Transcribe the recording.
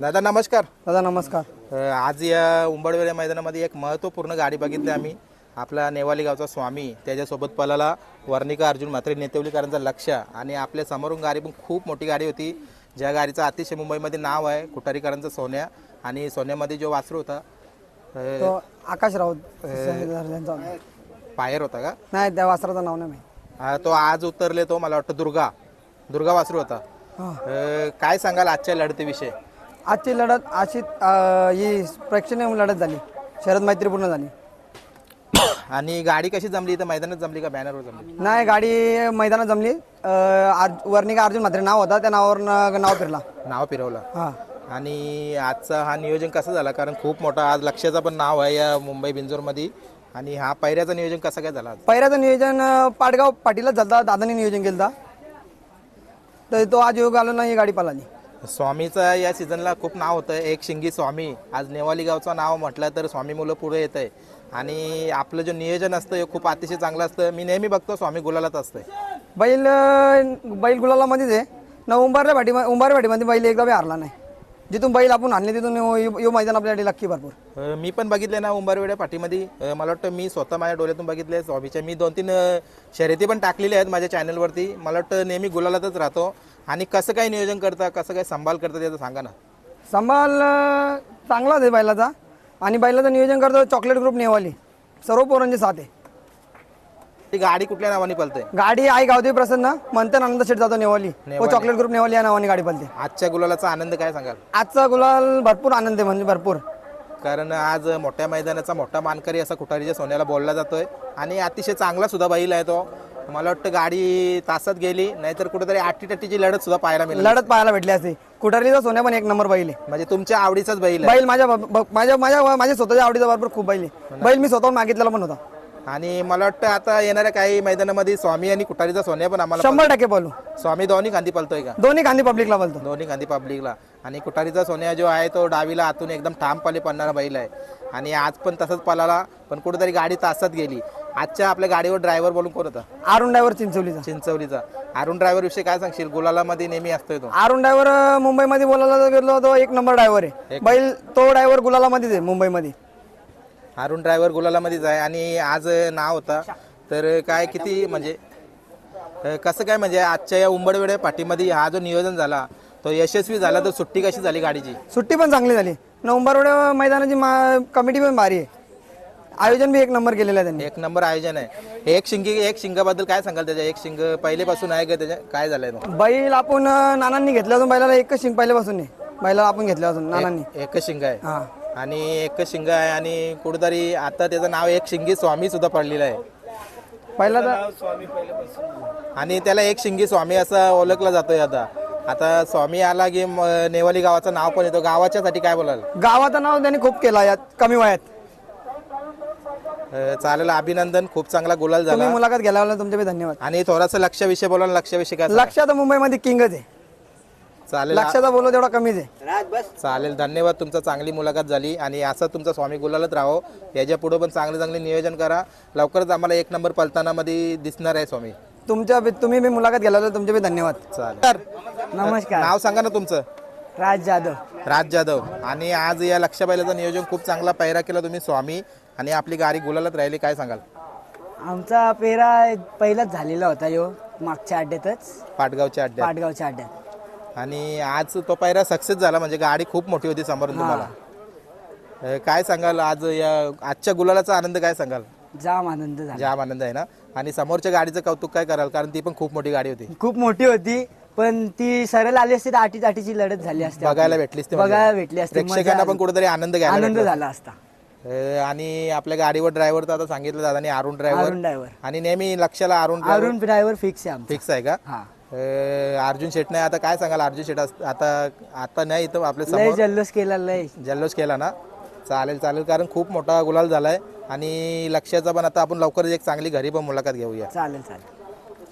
दादा नमस्कार. दादा नमस्कार. अ, आज या उंबडवेल्या मैदानामध्ये एक महत्त्वपूर्ण गाडी बघितली आम्ही. आपला नेवाली गावचा स्वामी त्याच्यासोबत पलाला वर्णिका अर्जुन म्हात्रे नेतेवलीकरांचा लक्ष. आणि आपल्या समोरून गाडी पण खूप मोठी गाडी होती. ज्या गाडीचं अतिशय मुंबईमध्ये नाव आहे कुठारीकरांचा सोन्या. आणि सोन्यामध्ये जो वासरू होता अ, तो आकाश राऊत पायर होता का? नाही त्या वासराचं नाव नाही माहिती. हा, तो आज उतरले तो मला वाटतं दुर्गा. दुर्गा वासरू होता. हा. अ, काय सांगाल आजच्या लढतीविषयी? आजची लढत अशी ही प्रेक्षणीय लढत झाली. शरद मैत्रीपूर्ण झाली. आणि गाडी कशी जमली इथं? मैदानात जमली का बॅनरवर जमली? नाही गाडी मैदानात जमली. अं, वर्णिका अर्जुन म्हात्रे नाव होता त्या नावावर नाव फिरला. नाव फिरवलं. हा. आणि आजचा हा नियोजन कसं झाला? कारण खूप मोठा आज लक्षाचं पण नाव आहे या मुंबई बिंजोरमध्ये. आणि हा पैऱ्याचं नियोजन कसं काय झाला आज? पहिल्याचं नियोजन अं, पाटगाव पाटीलच झालं दादानी नियोजन केलं. तर तो आज योग आलो नाही ही गाडी पळाली. स्वामीचं या सीझनला खूप नाव होतं एक शिंगी स्वामी. आज नेवाली गावचं नाव म्हटलं तर स्वामी मुलं पुढे येत आहे आणि आपलं जे नियोजन असतं हे खूप अतिशय चांगलं असतं. मी नेहमी बघतो स्वामी गुलालात असतंय. बैल बैल गुलाला मध्येच आहे. न उंबारल्या पाठी उंबारल्या पाठीमध्ये बैल एकदा बी हारला नाही. जिथून बैल आपण आणले तिथून यो मैदान आपल्यासाठी लक्की भरपूर. मी पण बघितले ना उंबरवेड्या पाठीमध्ये मला वाटतं मी स्वतः माझ्या डोळ्यातून बघितले स्वामीच्या मी दोन तीन शर्यती पण टाकलेल्या आहेत माझ्या चॅनलवरती मला वाटतं नेहमी गुलालातच राहतो. आणि कसं काय नियोजन करता कसं काय सांभाळ करता त्याचं सांगा ना. सांभाळ अं, चांगलाच आहे बैलाचा. आणि बैलाचं नियोजन करतो चॉकलेट ग्रुप नेवाली. सर्व पोरांची साथ आहे. ती गाडी कुठल्या नावाने पलते गाडी आई गावदेवी प्रसन्न मंथन आनंद शेट जातो नेवाली. व चॉकलेट ग्रुप नेवाली या नावाने गाडी पळते. आजच्या गुलालाचा आनंद काय सांगाल? आजचा गुलाल भरपूर आनंद आहे म्हणजे भरपूर. कारण आज मोठ्या मैदानाचा मोठा मानकरी असा कुठारीच्या सोन्याला बोलला जातोय. आणि अतिशय चांगला सुद्धा बैल आहे तो. मला वाटतं गाडी तासात गेली नाहीतर कुठेतरी आठी टट्टीची लढत सुद्धा पाहायला मिळेल. लढत पाहायला भेटली असते. कुठारीचा सोन्या पण एक नंबर बैल आहे. म्हणजे तुमच्या आवडीचाच बैल आहे. बैल माझ्या ब- ब- माझ्या माझ्या माझ्या स्वतःच्या आवडीचा भरपूर खूप बैल आहे. बैल मी स्वतःहून मागितलेला पण होता. आणि मला वाटतं आता येणाऱ्या काही मैदानामध्ये स्वामी आणि कुठारीचा सोन्या पण आम्हाला शंभर टक्के बोलू. स्वामी दोन्ही खांदी पलतोय का? दोन्ही गांधी पब्लिकला बोलतो. दोन्ही गांधी पब्लिकला आणि कुठारीचा सोन्या जो आहे तो डावीला आतून एकदम ठामपणे पडणारा बैल आहे. आणि आज पण तसंच पळाला पण कुठेतरी गाडी तासात गेली. आजच्या आपल्या गाडीवर ड्रायव्हर बोलून कोण होता? अरुण ड्रायव्हर चिंचवलीचा चिंचवलीचा अरुण ड्रायव्हर विषयी काय सांगशील? गुलालामध्ये नेहमी असतोय तो. अरुण ड्रायव्हर मुंबईमध्ये बोलायला गेलो तो एक नंबर ड्रायव्हर आहे. बैल तो ड्रायव्हर गुलालामध्येच आहे मुंबईमध्ये. अरुण ड्रायव्हर गुलालामध्येच आहे आणि आज नाव होता. तर काय किती म्हणजे अ, कसं काय म्हणजे आजच्या या उंबडवेड्या पाठीमध्ये हा जो नियोजन झाला तो यशस्वी झाला तर सुट्टी कशी झाली गाडीची? सुट्टी पण चांगली झाली. नंबरवड्या मैदानाची मा कमिटी पण भारी आहे. आयोजन बी एक नंबर केलेलं आहे त्यांनी. एक नंबर आयोजन आहे. एक शिंगी एक शिंगाबद्दल काय सांगाल त्याच्या? एक शिंग पहिलेपासून आहे का त्याच्या? काय झालंय तो बैल आपण अं, नानांनी घेतल्यापासून बैलाला एकच शिंग पहिल्यापासून नाही बैलाला आपण घेतल्यापासून नानांनी. एकच शिंग आहे. हा. आणि एकच शिंग आहे आणि कुठेतरी आता त्याचं नाव एक शिंगी स्वामी सुद्धा पडलेलं आहे. पहिला तर आणि त्याला एक शिंगी स्वामी असं ओळखला जातोय आता. आता स्वामी आला की म- नेवाली गावाचं नाव पण येतो. गावाच्यासाठी काय बोलाल? गावाचं नाव त्यांनी खूप केलं यात कमी वयात. अं, चालेल. अभिनंदन. खूप चांगला गुलाल तुम्ही झाला. मुलाखत घ्यायला तुमचे बी धन्यवाद. आणि थोडासा लक्षविषयी बोला लक्षविषयी काय सांगाल? लक्षात मुंबईमध्ये किंगच आहे. चालेल. लक्षाचा बोललो तेवढा कमीच आहे चालेल धन्यवाद. तुमचा चांगली मुलाखत झाली आणि असं तुमचा स्वामी गुलालच राहो. याच्यापुढे पण चांगले चांगले नियोजन करा. लवकरच आम्हाला एक नंबर पलतानामध्ये दिसणार आहे स्वामी. तुमच्या बी- तुम्ही बी मुलाखत घ्यायला तुमचे बी धन्यवाद. चालेल. तर नमस्कार. नाव सांगा ना तुमचं. राज जाधव. राज जाधव. आणि आज या लक्ष बैलाचं नियोजन खूप चांगला पैरा केला तुम्ही स्वामी. आणि आपली गाडी गुलालत राहिली काय सांगाल? आमचा पेरा पहिलाच झालेला होता यो मागच्या अड्ड्यातच पाटगावच्या अड्ड्यात पाटगावच्या अड्ड्यात आणि आज तो पैरा सक्सेस झाला म्हणजे गाडी खूप मोठी होती समोरून तुम्हाला. अं, काय सांगाल आज या आजच्या गुलालाचा आनंद काय सांगाल? जाम आनंद झाला. जाम आनंद आहे ना? आणि समोरच्या गाडीचं कौतुक काय कराल? कारण ती पण खूप मोठी गाडी होती. खूप मोठी होती पण ती सरळ आली असती तर आठी आठीची लढत झाली असते बघायला भेटलीच ते म्हणजे. बघायला भेटली असती प्रेक्षकांना पण कुठेतरी आनंद घ्यायला आनंद भेटला. झाला असता. अं, आणि आपल्या गाडीवर ड्रायव्हर तर आता सांगितलं दादानी अरुण ड्रायव्हर अरुण ड्रायव्हर आणि नेहमी लक्षाला अरुण अरुण ड्रायव्हर फिक्स आहे आमचा. फिक्स आहे का? हा. अर्जुन शेट नाही आता काय सांगाल? अर्जुन शेट अस- आता आता नाही इथं आपल्या लय समोर. जल्लोष केला लय. जल्लोष केला ना? चालेल चालेल कारण खूप मोठा गुलाल झालाय. आणि लक्षाचा पण आता आपण लवकरच एक चांगली घरी पण मुलाखत घेऊया. चालेल चालेल.